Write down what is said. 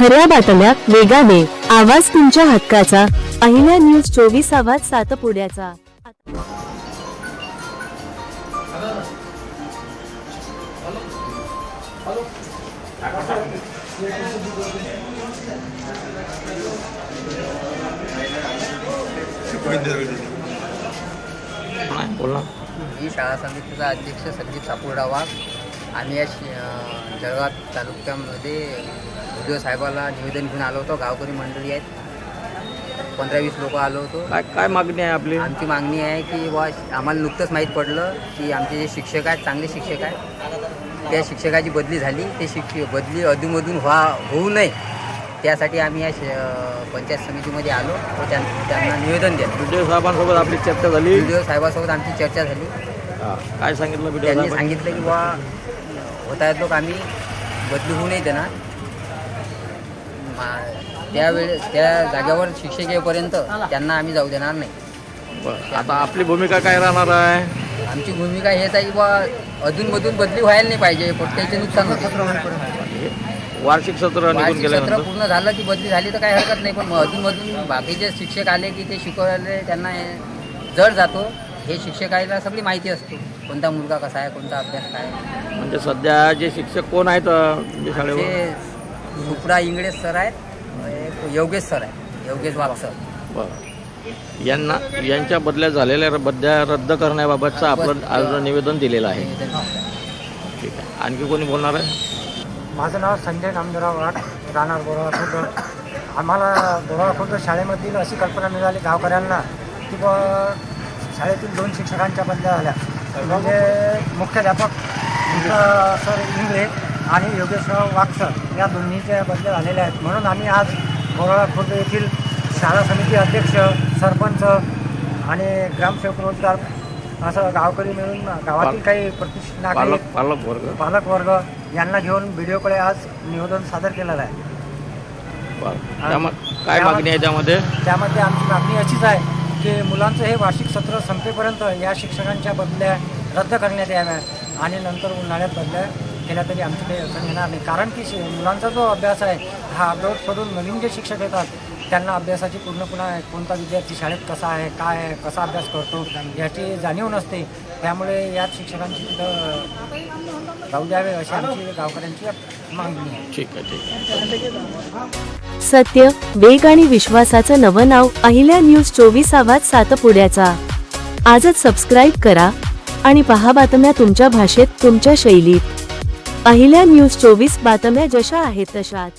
खऱ्या बातम्या वेगाने. आवाज तुमच्या हक्काचा. अहिल्या न्यूज चोवीस आवाज सातपुड्याचा. बोल. ना मी शाळा समितीचा अध्यक्ष संदीप सापुर्डा वाघ आम्ही या शि- अं, जळगाव तालुक्यामध्ये व्हिडिओ साहेबाला निवेदन घेऊन आलो होतो. गावकरी मंडळी आहेत. पंधरा वीस लोक आलो होतो. काय काय मागणी आहे आपली? आमची मागणी आहे की बा आम्हाला नुकतंच माहीत पडलं की आमचे जे शिक्षक आहेत चांगले शिक्षक आहेत त्या शिक्षकाची बदली झाली. ते शिक्षक बदली अधूनमधून व्हा होऊ नये. त्यासाठी आम्ही या पंचायत समितीमध्ये आलो. व त्यां- त्यांना निवेदन दिलं. व्हिडिओ साहेबांसोबत आपली चर्चा झाली. व्हिडिओ साहेबासोबत आमची चर्चा झाली. काय सांगितलं त्यांनी? सांगितलं की बा होत आहेत लोक आम्ही बदली होऊ नाही देणार मा- त्यावेळेस त्या जागेवर शिक्षक येईपर्यंत त्यांना आम्ही जाऊ देणार नाही. बरं. आता आपली भूमिका काय राहणार आहे? आमची भूमिका हेच आहे की बा अधूनमधून बदली व्हायला नाही पाहिजे कोणत्याचे नुकसान होतं. वार्षिक सत्र निघून वार्षिक सत्र गेल्यानंतर? पूर्ण झालं की बदली झाली तर काही हरकत नाही पण मग अधूनमधून बाकीचे शिक्षक आले की ते शिकवायला त्यांना हे जड जातो. हे शिक्षकाला सगळी माहिती असते कोणता मुलगा कसा आहे कोणता अभ्यास काय आहे. म्हणजे सध्या जे शिक्षक कोण आहेत अं, म्हणजे शाळेवर? ते सुप्रा इंगळेश सर आहेत एक योगेश सर आहेत योगेश वाघ सर. बरं. यांना यांच्या बदल्या झालेल्या बदल्या रद्द करण्याबाबतचं आपलं आज निवेदन दिलेलं आहे. ठीक आहे. आणखी कोणी बोलणार आहे? माझं नाव संजय नामदेवराव वाघ राहणार बोराळा खुर्द. आम्हाला बोराळा खुर्द शाळेमधील अशी कल्पना मिळाली गावकऱ्यांना की बुवा शाळेतील दोन शिक्षकांच्या बदल्या झाल्या. म्हणजे मुख्याध्यापक सर इंगळे आणि योगेशराव वाघ सर या दोन्हीच्या बदल्या झालेल्या आहेत. म्हणून आम्ही आज बोराळा खुर्द येथील शाळा समिती अध्यक्ष सरपंच आणि ग्रामसेवक रोजगार असं गावकरी मिळून गावातील काही प्रतिष्ठित नागरिक पालक वर्ग. पालक वर्ग यांना घेऊन व्हिडिओकडे आज निवेदन सादर केलेलं आहे. काय मागणी आहे त्यामध्ये? त्यामध्ये आमची मागणी अशीच आहे की मुलांचं हे वार्षिक सत्र संपेपर्यंत या शिक्षकांच्या बदल्या रद्द करण्यात याव्या आणि नंतर उन्हाळ्यात बदल्या केल्या तरी आमची काही अडचण येणार नाही. कारण की शि- मुलांचा जो अभ्यास आहे हा अभ्यास सोडून नवीन जे शिक्षक येतात त्यांना अभ्यासाची पूर्ण पुन्हा कोणता विद्यार्थी शाळेत कसा आहे काय आहे कसा अभ्यास करतो याची जाणीव नसते. त्यामुळे याच शिक्षकांची तिथं जाऊ द्यावे अशी आमची गावकऱ्यांची मागणी आहे. ठीक आहे ठीक आहे. सत्य वेग आणि विश्वासाचं नवं नाव अहिल्या न्यूज चोवीस आवाज सातपुड्याचा. आजच सबस्क्राईब करा आणि पहा बातम्या तुमच्या भाषेत तुमच्या शैलीत. पहिल्या न्यूज चोवीस बातम्या जशा आहेत तशाच.